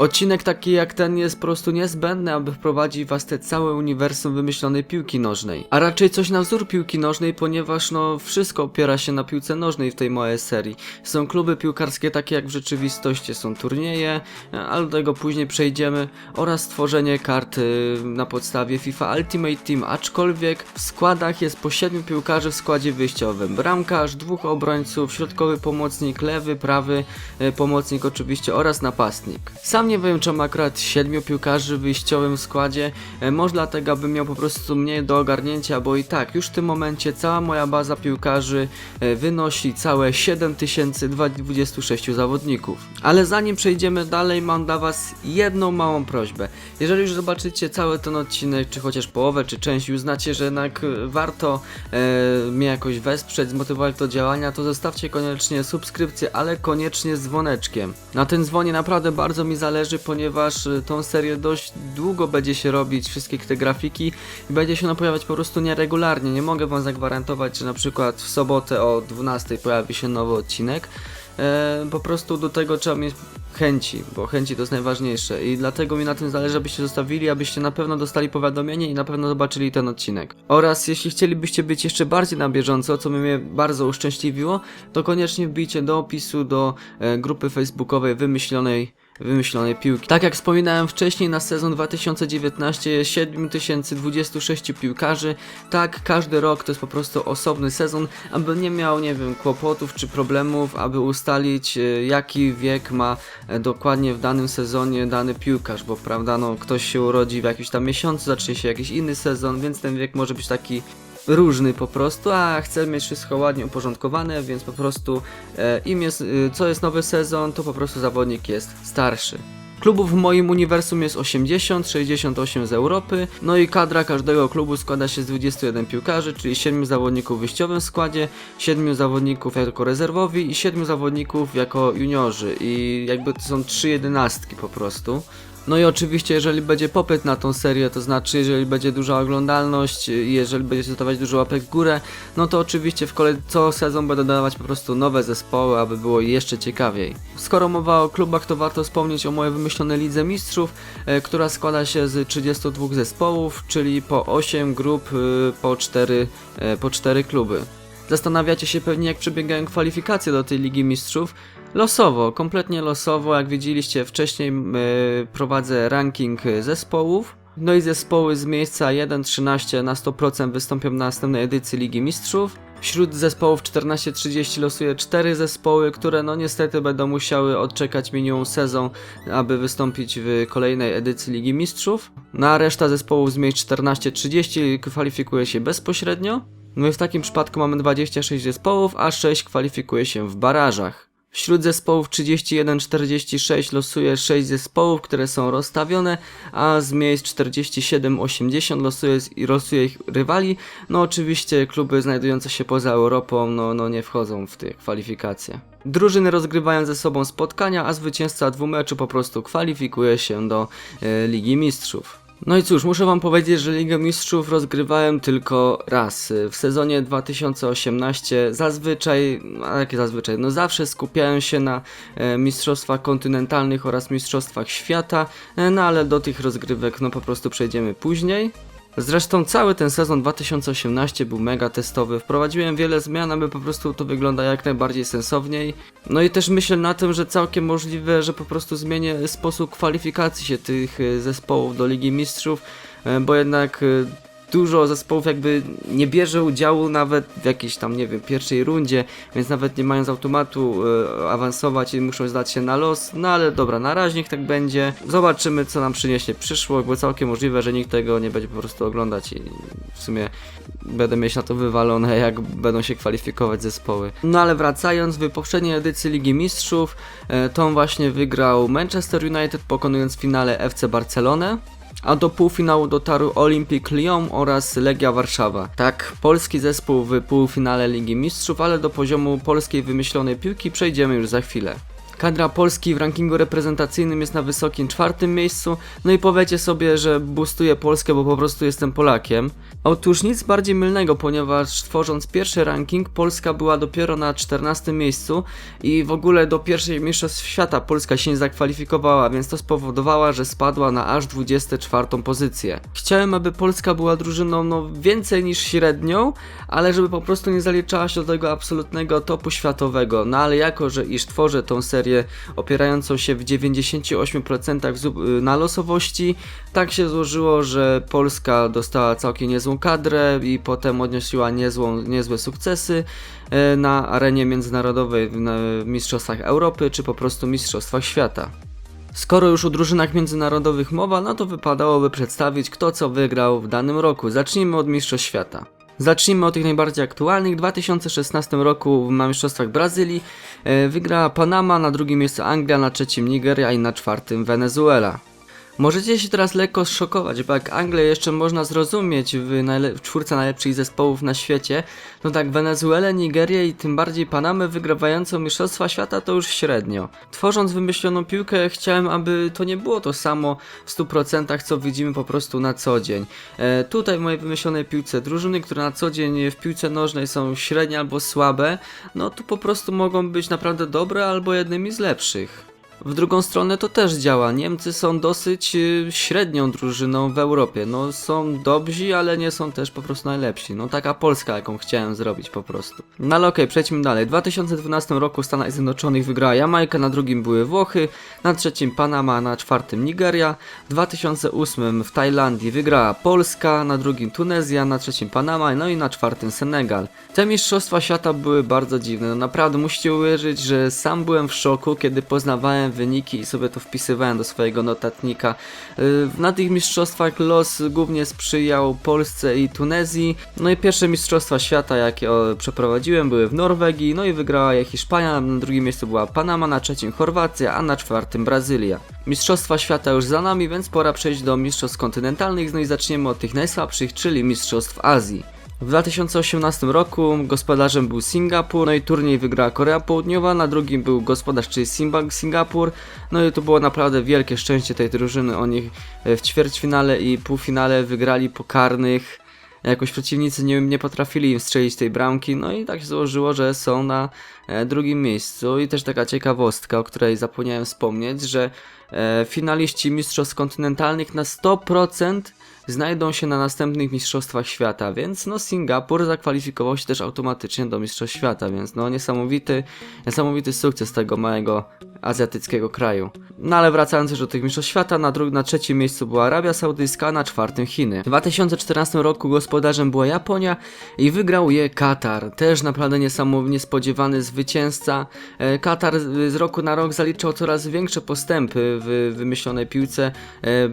Odcinek taki jak ten jest po prostu niezbędny, aby wprowadzić was te całe uniwersum wymyślonej piłki nożnej. A raczej coś na wzór piłki nożnej, ponieważ no wszystko opiera się na piłce nożnej w tej mojej serii. Są kluby piłkarskie takie jak w rzeczywistości, są turnieje, ale do tego później przejdziemy, oraz tworzenie kart y, na podstawie FIFA Ultimate Team, aczkolwiek w składach jest po 7 piłkarzy w składzie wyjściowym. Bramkarz, dwóch obrońców, środkowy pomocnik, lewy, prawy y, pomocnik oczywiście oraz napastnik. Sam nie wiem czemu akurat 7 piłkarzy w wyjściowym składzie, y, może dlatego abym miał po prostu mniej do ogarnięcia, bo i tak już w tym momencie cała moja baza piłkarzy y, wynosi całe 7026 zawodników. Ale zanim przejdziemy dalej, mam dla was jedną małą prośbę. Jeżeli już zobaczycie cały ten odcinek, czy chociaż połowę, czy część i uznacie, że jednak e, warto e, mnie jakoś wesprzeć, zmotywować do działania, to zostawcie koniecznie subskrypcję, ale koniecznie z dzwoneczkiem. Na tym dzwonie naprawdę bardzo mi zależy, ponieważ e, tą serię dość długo będzie się robić, wszystkie te grafiki i będzie się ona pojawiać po prostu nieregularnie. Nie mogę wam zagwarantować, że na przykład w sobotę o 12 pojawi się nowy odcinek. E, po prostu do tego trzeba mieć chęci, bo chęci to jest najważniejsze i dlatego mi na tym zależy, abyście zostawili, abyście na pewno dostali powiadomienie i na pewno zobaczyli ten odcinek. Oraz jeśli chcielibyście być jeszcze bardziej na bieżąco, co mnie bardzo uszczęśliwiło, to koniecznie wbijcie do opisu do e, grupy facebookowej wymyślonej wymyślonej piłki. Tak jak wspominałem wcześniej, na sezon 2019 jest 7026 piłkarzy. Tak, każdy rok to jest po prostu osobny sezon, aby nie miał, nie wiem, kłopotów czy problemów, aby ustalić e, jaki wiek ma e, dokładnie w danym sezonie dany piłkarz, bo prawda, no ktoś się urodzi w jakimś tam miesiącu, zacznie się jakiś inny sezon, więc ten wiek może być taki różny po prostu, a chcę mieć wszystko ładnie uporządkowane, więc po prostu e, im jest, e, co jest nowy sezon, to po prostu zawodnik jest starszy. Klubów w moim uniwersum jest 80, 68 z Europy, no i kadra każdego klubu składa się z 21 piłkarzy, czyli 7 zawodników w wyjściowym składzie, 7 zawodników jako rezerwowi i 7 zawodników jako juniorzy i jakby to są 3 jedenastki po prostu. No i oczywiście, jeżeli będzie popyt na tą serię, to znaczy, jeżeli będzie duża oglądalność, jeżeli będzie dostawać dużo łapek w górę, no to oczywiście w kolei co sezon będę dodawać po prostu nowe zespoły, aby było jeszcze ciekawiej. Skoro mowa o klubach, to warto wspomnieć o mojej wymyślonej Lidze Mistrzów, e, która składa się z 32 zespołów, czyli po 8 grup, y, po 4, e, po 4 kluby. Zastanawiacie się pewnie, jak przebiegają kwalifikacje do tej Ligi Mistrzów. Losowo, kompletnie losowo, jak widzieliście wcześniej e, prowadzę ranking zespołów. No i zespoły z miejsca 1-13 na 100% wystąpią na następnej edycji Ligi Mistrzów. Wśród zespołów 14-30 losuje 4 zespoły, które no niestety będą musiały odczekać minimum sezon, aby wystąpić w kolejnej edycji Ligi Mistrzów. Na reszta zespołów z miejsc 14-30 kwalifikuje się bezpośrednio. No i w takim przypadku mamy 26 zespołów, a 6 kwalifikuje się w barażach. Wśród zespołów 31-46 losuje 6 zespołów, które są rozstawione, a z miejsc 47-80 losuje, losuje ich rywali. No oczywiście kluby znajdujące się poza Europą no, no nie wchodzą w te kwalifikacje. Drużyny rozgrywają ze sobą spotkania, a zwycięzca dwumeczu po prostu kwalifikuje się do e, Ligi Mistrzów. No i cóż, muszę wam powiedzieć, że Ligę Mistrzów rozgrywałem tylko raz. W sezonie 2018 zazwyczaj, a jakie zazwyczaj, no zawsze skupiałem się na e, mistrzostwach kontynentalnych oraz mistrzostwach świata, e, no ale do tych rozgrywek no po prostu przejdziemy później. Zresztą cały ten sezon 2018 był mega testowy. Wprowadziłem wiele zmian, aby po prostu to wygląda jak najbardziej sensowniej. No i też myślę na tym, że całkiem możliwe, że po prostu zmienię sposób kwalifikacji się tych e, zespołów do Ligi Mistrzów, e, bo jednak e, dużo zespołów jakby nie bierze udziału nawet w jakiejś tam, nie wiem, pierwszej rundzie, więc nawet nie mają z automatu e, awansować i muszą zdać się na los. No ale dobra, na razie niech tak będzie. Zobaczymy, co nam przyniesie przyszłość, bo całkiem możliwe, że nikt tego nie będzie po prostu oglądać i w sumie będę mieć na to wywalone, jak będą się kwalifikować zespoły. No ale wracając, w poprzedniej edycji Ligi Mistrzów e, tą właśnie wygrał Manchester United, pokonując w finale FC Barcelonę a do półfinału dotarł Olympique Lyon oraz Legia Warszawa. Tak, polski zespół w półfinale Ligi Mistrzów, ale do poziomu polskiej wymyślonej piłki przejdziemy już za chwilę. Kadra Polski w rankingu reprezentacyjnym jest na wysokim czwartym miejscu, no i powiecie sobie, że boostuję Polskę, bo po prostu jestem Polakiem. Otóż nic bardziej mylnego, ponieważ tworząc pierwszy ranking, Polska była dopiero na 14 miejscu i w ogóle do pierwszej mistrzostw świata Polska się nie zakwalifikowała, więc to spowodowało, że spadła na aż 24 pozycję. Chciałem, aby Polska była drużyną no, więcej niż średnią, ale żeby po prostu nie zaliczała się do tego absolutnego topu światowego. No ale jako, że iż tworzę tą serię opierającą się w 98% zu- y, na losowości, tak się złożyło, że Polska dostała całkiem niezłą kadrę i potem odnosiła niezłą, niezłe sukcesy e, na arenie międzynarodowej w Mistrzostwach Europy czy po prostu Mistrzostwach Świata. Skoro już o drużynach międzynarodowych mowa, no to wypadałoby przedstawić kto co wygrał w danym roku. Zacznijmy od Mistrzostw Świata. Zacznijmy od tych najbardziej aktualnych. W 2016 roku na Mistrzostwach Brazylii e, wygrała Panama, na drugim miejscu Anglia, na trzecim Nigeria i na czwartym Wenezuela. Możecie się teraz lekko zszokować, bo jak Anglię jeszcze można zrozumieć w, w czwórce najlepszych zespołów na świecie, no tak Wenezuelę, Nigerię i tym bardziej Panamę wygrywającą Mistrzostwa Świata to już średnio. Tworząc wymyśloną piłkę chciałem, aby to nie było to samo w 100% co widzimy po prostu na co dzień. E, tutaj w mojej wymyślonej piłce drużyny, które na co dzień w piłce nożnej są średnie albo słabe, no tu po prostu mogą być naprawdę dobre albo jednymi z lepszych. W drugą stronę to też działa. Niemcy są dosyć y, średnią drużyną w Europie. No są dobrzy, ale nie są też po prostu najlepsi. No taka Polska, jaką chciałem zrobić po prostu. No ale okej, przejdźmy dalej. W 2012 roku w Stanach Zjednoczonych wygrała Jamajka, na drugim były Włochy, na trzecim Panama, na czwartym Nigeria. W 2008 w Tajlandii wygrała Polska, na drugim Tunezja, na trzecim Panama, no i na czwartym Senegal. Te mistrzostwa świata były bardzo dziwne. No naprawdę musicie uwierzyć, że sam byłem w szoku, kiedy poznawałem wyniki i sobie to wpisywałem do swojego notatnika. Yy, Na tych mistrzostwach los głównie sprzyjał Polsce i Tunezji. No i pierwsze mistrzostwa świata, jakie przeprowadziłem, były w Norwegii. No i wygrała je Hiszpania, na drugim miejscu była Panama, na trzecim Chorwacja, a na czwartym Brazylia. Mistrzostwa świata już za nami, więc pora przejść do mistrzostw kontynentalnych. No i zaczniemy od tych najsłabszych, czyli mistrzostw Azji. W 2018 roku gospodarzem był Singapur, no i turniej wygrała Korea Południowa, na drugim był gospodarz, czyli Simba- Singapur, no i to było naprawdę wielkie szczęście tej drużyny, oni e, w ćwierćfinale i półfinale wygrali po karnych, jakoś przeciwnicy nie, nie potrafili im strzelić tej bramki, no i tak się złożyło, że są na e, drugim miejscu. I też taka ciekawostka, o której zapomniałem wspomnieć, że e, finaliści mistrzostw kontynentalnych na 100% znajdą się na następnych Mistrzostwach Świata, więc no Singapur zakwalifikował się też automatycznie do Mistrzostw Świata, więc no niesamowity, niesamowity sukces tego małego azjatyckiego kraju. No ale wracając już do tych Mistrzostw Świata, na, dru- na trzecim miejscu była Arabia Saudyjska, a na czwartym Chiny. W 2014 roku gospodarzem była Japonia i wygrał je Katar. Też naprawdę niesamowicie niespodziewany zwycięzca. E, Katar z roku na rok zaliczał coraz większe postępy w wymyślonej piłce. E,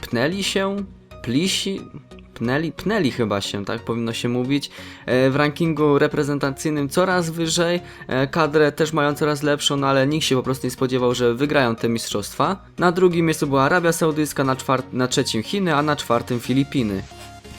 Pnęli się? Plisi? Pnęli, pnęli chyba się, tak powinno się mówić. E, w rankingu reprezentacyjnym coraz wyżej, e, kadrę też mają coraz lepszą, no ale nikt się po prostu nie spodziewał, że wygrają te mistrzostwa. Na drugim miejscu była Arabia Saudyjska, na, na trzecim Chiny, a na czwartym Filipiny.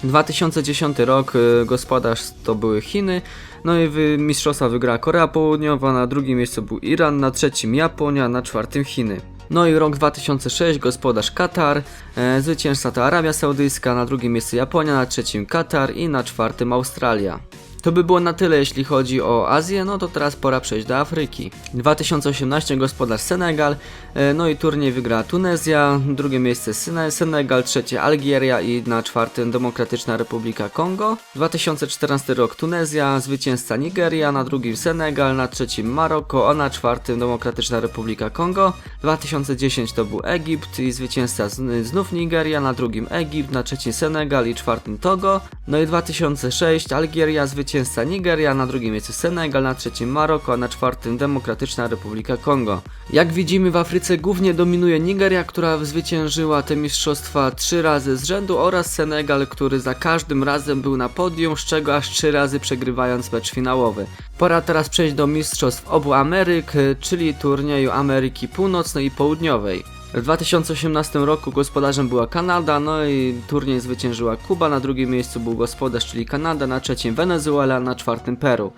2010 rok y, gospodarz to były Chiny, no i mistrzostwa wygrała Korea Południowa, na drugim miejscu był Iran, na trzecim Japonia, na czwartym Chiny. No i rok 2006 gospodarz Katar, e, zwycięzca to Arabia Saudyjska, na drugim miejscu Japonia, na trzecim Katar i na czwartym Australia. To by było na tyle jeśli chodzi o Azję, no to teraz pora przejść do Afryki. 2018 gospodarz Senegal, e, no i turniej wygrała Tunezja, drugie miejsce Senegal, trzecie Algieria i na czwartym Demokratyczna Republika Kongo. 2014 rok Tunezja, zwycięzca Nigeria, na drugim Senegal, na trzecim Maroko, a na czwartym Demokratyczna Republika Kongo. 2010 to był Egipt i zwycięzca znów Nigeria, na drugim Egipt, na trzecim Senegal i czwartym Togo. No i 2006 Algieria, zwycięzca Nigeria, na drugim miejscu Senegal, na trzecim Maroko, a na czwartym Demokratyczna Republika Kongo. Jak widzimy w Afryce głównie dominuje Nigeria, która zwyciężyła te mistrzostwa trzy razy z rzędu oraz Senegal, który za każdym razem był na podium, z czego aż trzy razy przegrywając mecz finałowy. Pora teraz przejść do mistrzostw obu Ameryk, czyli turnieju Ameryki Północnej i Południowej. W 2018 roku gospodarzem była Kanada, no i turniej zwyciężyła Kuba, na drugim miejscu był gospodarz, czyli Kanada, na trzecim Wenezuela, na czwartym Peru.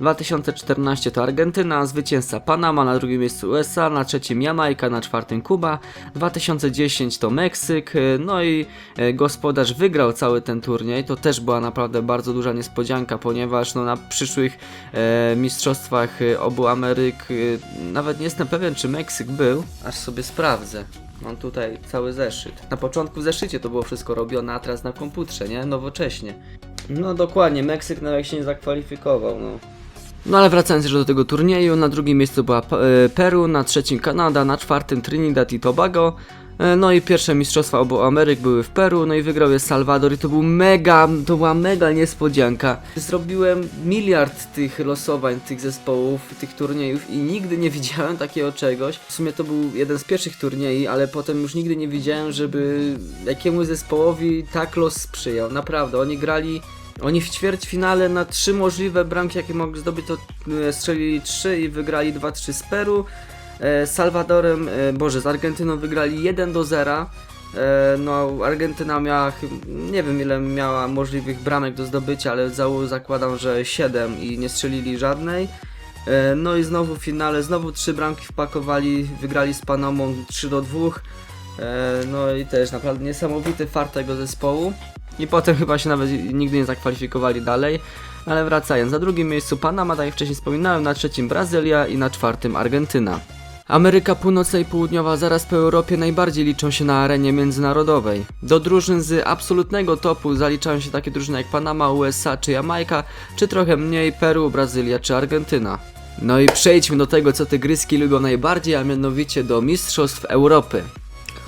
2014 to Argentyna, zwycięzca Panama, na drugim miejscu USA, na trzecim Jamajka, na czwartym Kuba, 2010 to Meksyk, y, no i y, gospodarz wygrał cały ten turniej, to też była naprawdę bardzo duża niespodzianka, ponieważ no, na przyszłych e, mistrzostwach y, obu Ameryk, y, nawet nie jestem pewien czy Meksyk był, aż sobie sprawdzę. Mam tutaj cały zeszyt. Na początku w zeszycie to było wszystko robione, a teraz na komputerze, nie? Nowocześnie. No dokładnie, Meksyk nawet się nie zakwalifikował, no. No ale wracając już do tego turnieju, na drugim miejscu była e, Peru, na trzecim Kanada, na czwartym Trinidad i Tobago. E, No i pierwsze mistrzostwa obu Ameryk były w Peru, no i wygrał je Salwador i to był mega, to była mega niespodzianka. Zrobiłem miliard tych losowań, tych zespołów, tych turniejów i nigdy nie widziałem takiego czegoś. W sumie to był jeden z pierwszych turniej, ale potem już nigdy nie widziałem, żeby jakiemuś zespołowi tak los sprzyjał. Naprawdę, oni grali oni w ćwierćfinale na trzy możliwe bramki, jakie mogli zdobyć, to e, strzelili trzy i wygrali 2-3 z Peru. E, Z Salwadorem, e, Boże, z Argentyną wygrali 1 do 0. E, No, Argentyna miała, nie wiem ile miała możliwych bramek do zdobycia, ale za- zakładam, że 7 i nie strzelili żadnej. E, No i znowu w finale, znowu trzy bramki wpakowali, wygrali z Panamą 3 do 2. E, No i też naprawdę niesamowity fart tego zespołu. I potem chyba się nawet nigdy nie zakwalifikowali dalej. Ale wracając, na drugim miejscu Panama, tak jak wcześniej wspominałem, na trzecim Brazylia i na czwartym Argentyna. Ameryka Północna i Południowa zaraz po Europie najbardziej liczą się na arenie międzynarodowej. Do drużyn z absolutnego topu zaliczają się takie drużyny jak Panama, USA czy Jamajka, czy trochę mniej Peru, Brazylia czy Argentyna. No i przejdźmy do tego, co te gryski lubią najbardziej, a mianowicie do Mistrzostw Europy.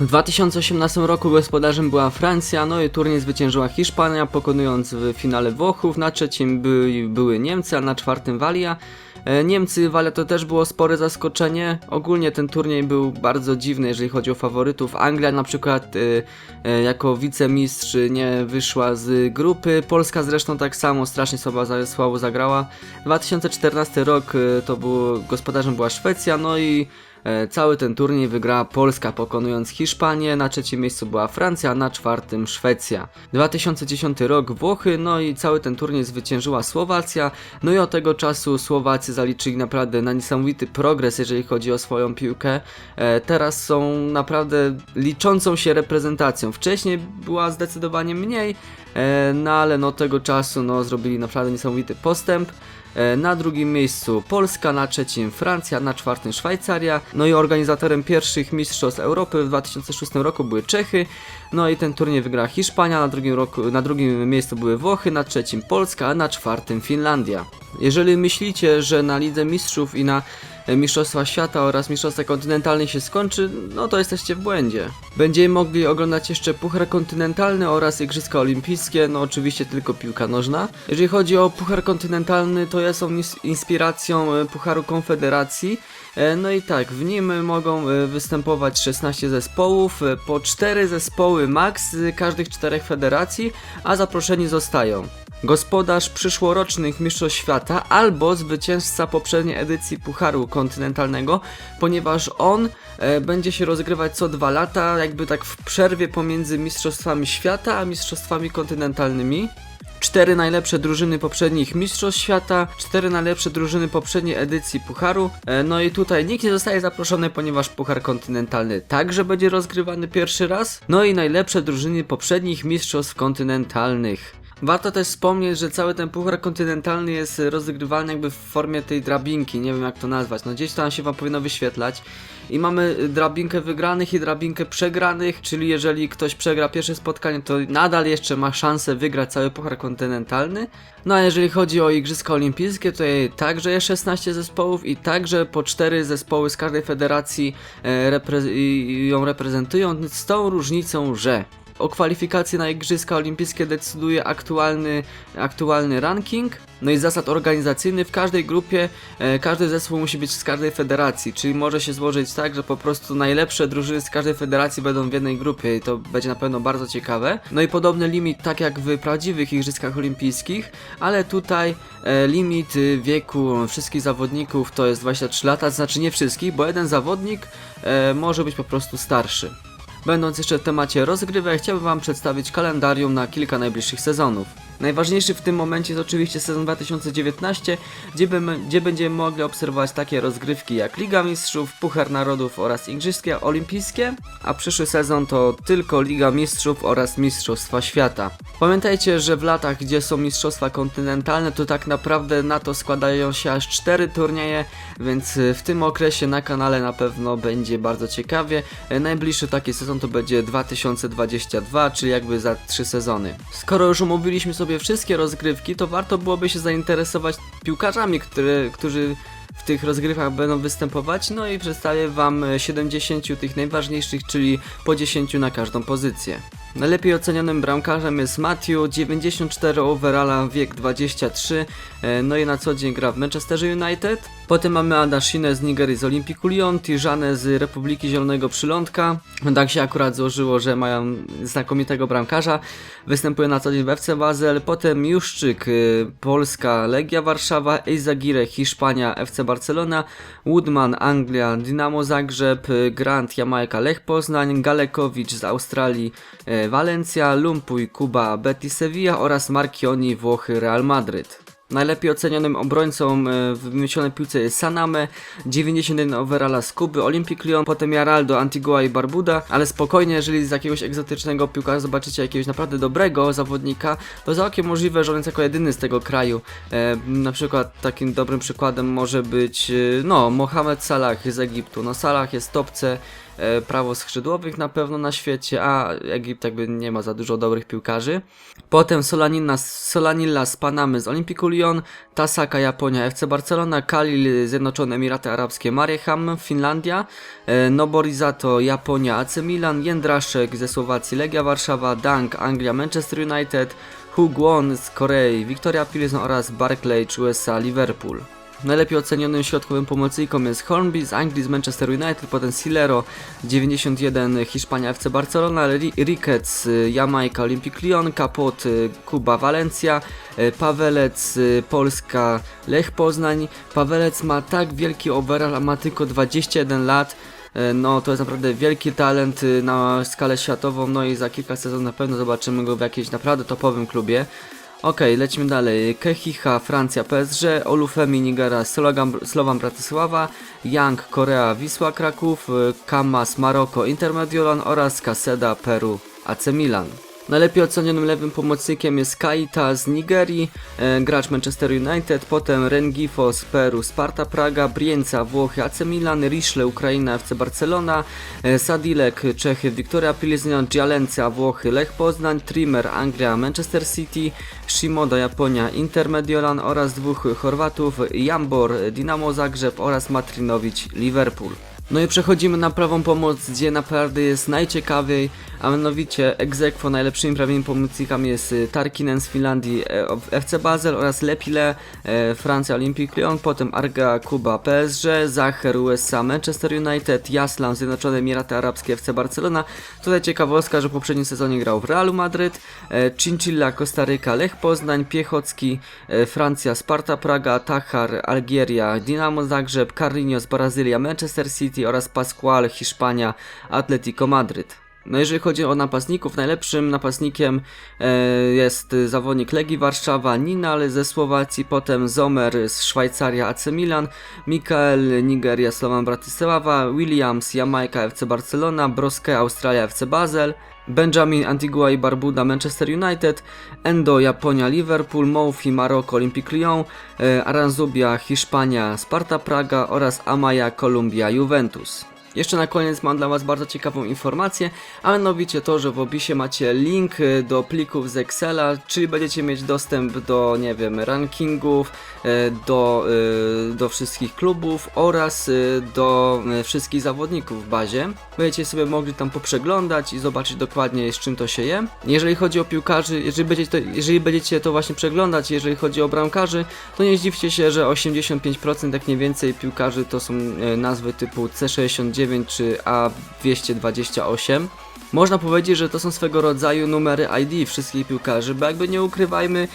W 2018 roku gospodarzem była Francja, no i turniej zwyciężyła Hiszpania, pokonując w finale Włochów. Na trzecim były, były Niemcy, a na czwartym Walia. E, Niemcy, Walia to też było spore zaskoczenie. Ogólnie ten turniej był bardzo dziwny, jeżeli chodzi o faworytów. Anglia na przykład e, e, jako wicemistrz nie wyszła z grupy. Polska zresztą tak samo strasznie słabo, słabo zagrała. 2014 rok to było, gospodarzem była Szwecja, no i Cały ten turniej wygrała Polska, pokonując Hiszpanię, na trzecim miejscu była Francja, na czwartym Szwecja. 2010 rok Włochy, no i cały ten turniej zwyciężyła Słowacja, no i od tego czasu Słowacy zaliczyli naprawdę na niesamowity progres, jeżeli chodzi o swoją piłkę. E, Teraz są naprawdę liczącą się reprezentacją. Wcześniej była zdecydowanie mniej, e, no ale no tego czasu no zrobili naprawdę niesamowity postęp. E, Na drugim miejscu Polska, na trzecim Francja, na czwartym Szwajcaria. No i organizatorem pierwszych Mistrzostw Europy w 2006 roku były Czechy. No i ten turniej wygrała Hiszpania, na drugim, roku, na drugim miejscu były Włochy, na trzecim Polska, a na czwartym Finlandia. Jeżeli myślicie, że na Lidze Mistrzów i na Mistrzostwa Świata oraz Mistrzostwa Kontynentalne się skończy, no to jesteście w błędzie. Będziemy mogli oglądać jeszcze Puchar Kontynentalny oraz Igrzyska Olimpijskie, no oczywiście tylko piłka nożna. Jeżeli chodzi o Puchar Kontynentalny, to jest on ins- inspiracją e, Pucharu Konfederacji. E, No i tak, w nim mogą e, występować 16 zespołów, e, po 4 zespoły max z każdych czterech federacji, a zaproszeni zostają gospodarz przyszłorocznych Mistrzostw Świata albo zwycięzca poprzedniej edycji Pucharu Kontynentalnego, ponieważ on e, będzie się rozgrywać co dwa lata, jakby tak w przerwie pomiędzy Mistrzostwami Świata a Mistrzostwami Kontynentalnymi. Cztery najlepsze drużyny poprzednich Mistrzostw Świata, cztery najlepsze drużyny poprzedniej edycji Pucharu. E, No i tutaj nikt nie zostaje zaproszony, ponieważ Puchar Kontynentalny także będzie rozgrywany pierwszy raz. No i najlepsze drużyny poprzednich Mistrzostw Kontynentalnych. Warto też wspomnieć, że cały ten puchar kontynentalny jest rozgrywany jakby w formie tej drabinki, nie wiem jak to nazwać, no gdzieś tam się wam powinno wyświetlać. I mamy drabinkę wygranych i drabinkę przegranych, czyli jeżeli ktoś przegra pierwsze spotkanie, to nadal jeszcze ma szansę wygrać cały puchar kontynentalny. No a jeżeli chodzi o Igrzyska Olimpijskie, to także jest 16 zespołów i także po 4 zespoły z każdej federacji e, repre- ją reprezentują, z tą różnicą, że o kwalifikacje na Igrzyska Olimpijskie decyduje aktualny, aktualny ranking. No i zasad organizacyjny w każdej grupie, e, każdy zespół musi być z każdej federacji, czyli może się złożyć tak, że po prostu najlepsze drużyny z każdej federacji będą w jednej grupie i to będzie na pewno bardzo ciekawe. No i podobny limit, tak jak w prawdziwych Igrzyskach Olimpijskich, ale tutaj e, limit wieku wszystkich zawodników to jest 23 lata, znaczy nie wszystkich, bo jeden zawodnik e, może być po prostu starszy. Będąc jeszcze w temacie rozgrywek, chciałbym Wam przedstawić kalendarium na kilka najbliższych sezonów. Najważniejszy w tym momencie jest oczywiście sezon 2019, gdzie, gdzie będziemy mogli obserwować takie rozgrywki jak Liga Mistrzów, Puchar Narodów oraz Igrzyska Olimpijskie, a przyszły sezon to tylko Liga Mistrzów oraz Mistrzostwa Świata. Pamiętajcie, że w latach, gdzie są Mistrzostwa Kontynentalne, to tak naprawdę na to składają się aż 4 turnieje, więc y, w tym okresie na kanale na pewno będzie bardzo ciekawie. E, Najbliższy taki sezon to będzie 2022, czyli jakby za 3 sezony. Skoro już omówiliśmy sobie wszystkie rozgrywki, to warto byłoby się zainteresować piłkarzami, które, którzy w tych rozgrywkach będą występować, no i przedstawię Wam e, 70 tych najważniejszych, czyli po 10 na każdą pozycję. Najlepiej ocenionym bramkarzem jest Matthew, 94 overalla, wiek 23, e, no i na co dzień gra w Manchester United. Potem mamy Adashinę z Nigerii z Olympiku Lyon, Tijanę z Republiki Zielonego Przylądka. Tak się akurat złożyło, że mają znakomitego bramkarza. Występuje na co dzień w FC Basel. Potem Juszczyk, y, Polska, Legia Warszawa, Eizagire, Hiszpania, FC Barcelona, Woodman, Anglia, Dynamo Zagrzeb, y, Grant, Jamajka, Lech Poznań, Galekowicz z Australii, Walencja, Lumpuj, Kuba, Betis Sevilla oraz Marchioni, Włochy, Real Madryt. Najlepiej ocenionym obrońcą e, w wymyślonej piłce jest Saname, 91 overalla z Kuby, Olympic Lyon, potem Jaraldo, Antigua i Barbuda, ale spokojnie, jeżeli z jakiegoś egzotycznego piłkarza zobaczycie jakiegoś naprawdę dobrego zawodnika, to całkiem możliwe, że on jest jako jedyny z tego kraju. E, na przykład takim dobrym przykładem może być, e, no, Mohamed Salah z Egiptu. No, Salah jest topce e, prawo skrzydłowych na pewno na świecie, a Egipt jakby nie ma za dużo dobrych piłkarzy. Potem Solanilla z Panamy z Olympiku Lyon, Tasaka Japonia, FC Barcelona, Kalil Zjednoczone Emiraty Arabskie, Mariehamn Finlandia, e, Noborizato Japonia, AC Milan, Jędraszek ze Słowacji, Legia Warszawa, Dunk Anglia, Manchester United, Hu Guon z Korei, Victoria Pilsen oraz Barclay USA, Liverpool. Najlepiej ocenionym środkowym pomocnikiem jest Hornby z Anglii, z Manchester United, potem Silero 91 Hiszpania FC Barcelona, Ri- Ricketts y, Jamajka Olympic Lyon, Capot y, Kuba Valencia, y, Pawelec Polska Lech Poznań. Pawelec ma tak wielki overall, a ma tylko 21 lat. No, to jest naprawdę wielki talent na skalę światową, no i za kilka sezonów na pewno zobaczymy go w jakimś naprawdę topowym klubie. Okej, lecimy dalej. Kechicha, Francja, PSG, Olufemi, Nigera, Slogan, Slovan Bratysława, Young, Korea, Wisła, Kraków, Kamas, Maroko, Intermediolan oraz Kaseda, Peru, AC Milan. Najlepiej ocenionym lewym pomocnikiem jest Kaita z Nigerii, e, gracz Manchester United, potem Rengifo z Peru, Sparta Praga, Brienca, Włochy, AC Milan, Riszle, Ukraina, FC Barcelona, e, Sadilek, Czechy, Victoria Pilsen, Gialenza, Włochy, Lech Poznań, Trimmer, Anglia, Manchester City, Shimoda, Japonia, Inter Mediolan oraz dwóch Chorwatów, Jambor, Dinamo Zagrzeb oraz Matrinowicz, Liverpool. No i przechodzimy na prawą pomoc, gdzie naprawdę jest najciekawiej, a mianowicie egzekwo najlepszymi prawymi pomocnikami jest y, Tarkinen z Finlandii, e, FC Basel oraz Lepile, e, Francja Olympic Lyon, potem Arga Kuba PSG, Zacher USA Manchester United, Jaslam Zjednoczone Emiraty Arabskie FC Barcelona. Tutaj ciekawostka, że w poprzednim sezonie grał w Realu Madryt, e, Chinchilla Kostaryka Lech Poznań, Piechocki Francja Sparta Praga, Tachar Algieria, Dinamo Zagrzeb, Carlinhos Brazylia, Manchester City oraz Pascual Hiszpania, Atletico Madryt. No jeżeli chodzi o napastników, najlepszym napastnikiem e, jest zawodnik Legii Warszawa, Ninal ze Słowacji, potem Zomer z Szwajcaria AC Milan, Mikael Nigeria Slovan Bratysława, Williams Jamajka FC Barcelona, Broske Australia FC Basel, Benjamin Antigua i Barbuda Manchester United, Endo Japonia Liverpool, Moufi Maroko Olympic Lyon, e, Aranzubia Hiszpania Sparta Praga oraz Amaya Columbia Juventus. Jeszcze na koniec mam dla Was bardzo ciekawą informację, a mianowicie to, że w opisie macie link y, do plików z Excela, czyli będziecie mieć dostęp do, nie wiem, rankingów, y, do, y, do wszystkich klubów oraz do wszystkich zawodników w bazie. Będziecie sobie mogli tam poprzeglądać i zobaczyć dokładnie z czym to się je. Jeżeli chodzi o piłkarzy, jeżeli będziecie to, jeżeli będziecie to właśnie przeglądać, jeżeli chodzi o bramkarzy, to nie zdziwcie się, że 85% jak nie więcej piłkarzy to są e, nazwy typu C69 czy A228. Można powiedzieć, że to są swego rodzaju numery ID wszystkich piłkarzy, bo jakby nie ukrywajmy,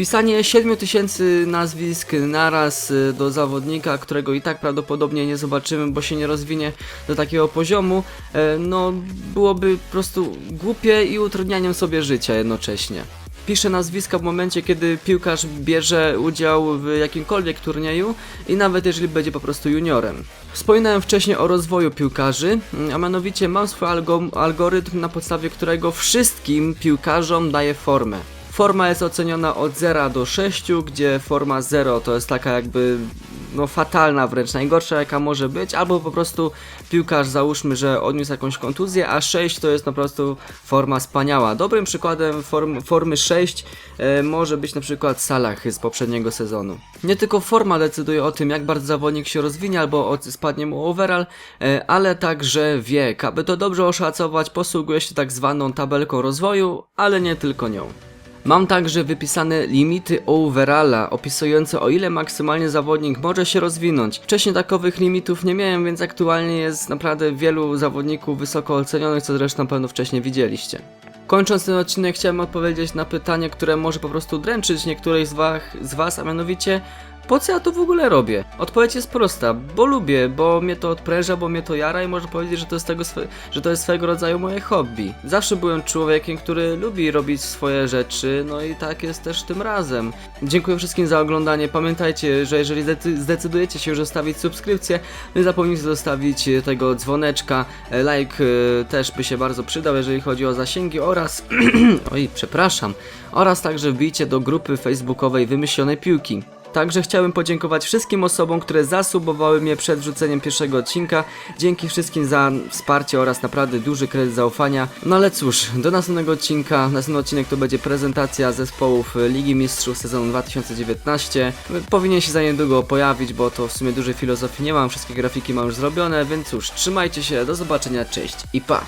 wpisanie 7000 nazwisk naraz y, do zawodnika, którego i tak prawdopodobnie nie zobaczymy, bo się nie rozwinie do takiego poziomu, e, no byłoby po prostu głupie i utrudnianiem sobie życia jednocześnie. Pisze nazwiska w momencie, kiedy piłkarz bierze udział w jakimkolwiek turnieju i nawet jeżeli będzie po prostu juniorem. Wspominałem wcześniej o rozwoju piłkarzy, a mianowicie mam swój algo- algorytm, na podstawie którego wszystkim piłkarzom daję formę. Forma jest oceniona od 0 do 6, gdzie forma 0 to jest taka jakby no fatalna wręcz, najgorsza jaka może być, albo po prostu piłkarz załóżmy, że odniósł jakąś kontuzję, a 6 to jest po prostu forma wspaniała. Dobrym przykładem form, formy 6 e, może być na przykład Salah z poprzedniego sezonu. Nie tylko forma decyduje o tym, jak bardzo zawodnik się rozwinie, albo spadnie mu overall, e, ale także wiek. Aby to dobrze oszacować, posługuje się tak zwaną tabelką rozwoju, ale nie tylko nią. Mam także wypisane limity overalla, opisujące o ile maksymalnie zawodnik może się rozwinąć. Wcześniej takowych limitów nie miałem, więc aktualnie jest naprawdę wielu zawodników wysoko ocenionych, co zresztą pewno wcześniej widzieliście. Kończąc ten odcinek chciałem odpowiedzieć na pytanie, które może po prostu dręczyć niektórych z was, z was a mianowicie po co ja to w ogóle robię? Odpowiedź jest prosta, bo lubię, bo mnie to odpręża, bo mnie to jara i można powiedzieć, że to jest, tego swe, że to jest swego rodzaju moje hobby. Zawsze byłem człowiekiem, który lubi robić swoje rzeczy, no i tak jest też tym razem. Dziękuję wszystkim za oglądanie. Pamiętajcie, że jeżeli zdecy- zdecydujecie się zostawić subskrypcję, nie zapomnijcie zostawić e, tego dzwoneczka. E, Like e, też by się bardzo przydał, jeżeli chodzi o zasięgi oraz... Oj, przepraszam. Oraz także wbijcie do grupy facebookowej Wymyślonej Piłki. Także chciałbym podziękować wszystkim osobom, które zasubowały mnie przed wrzuceniem pierwszego odcinka. Dzięki wszystkim za wsparcie oraz naprawdę duży kredyt zaufania. No ale cóż, do następnego odcinka. Następny odcinek to będzie prezentacja zespołów Ligi Mistrzów sezonu 2019. Powinien się za niedługo pojawić, bo to w sumie dużej filozofii nie mam. Wszystkie grafiki mam już zrobione, więc cóż, trzymajcie się, do zobaczenia, cześć i pa!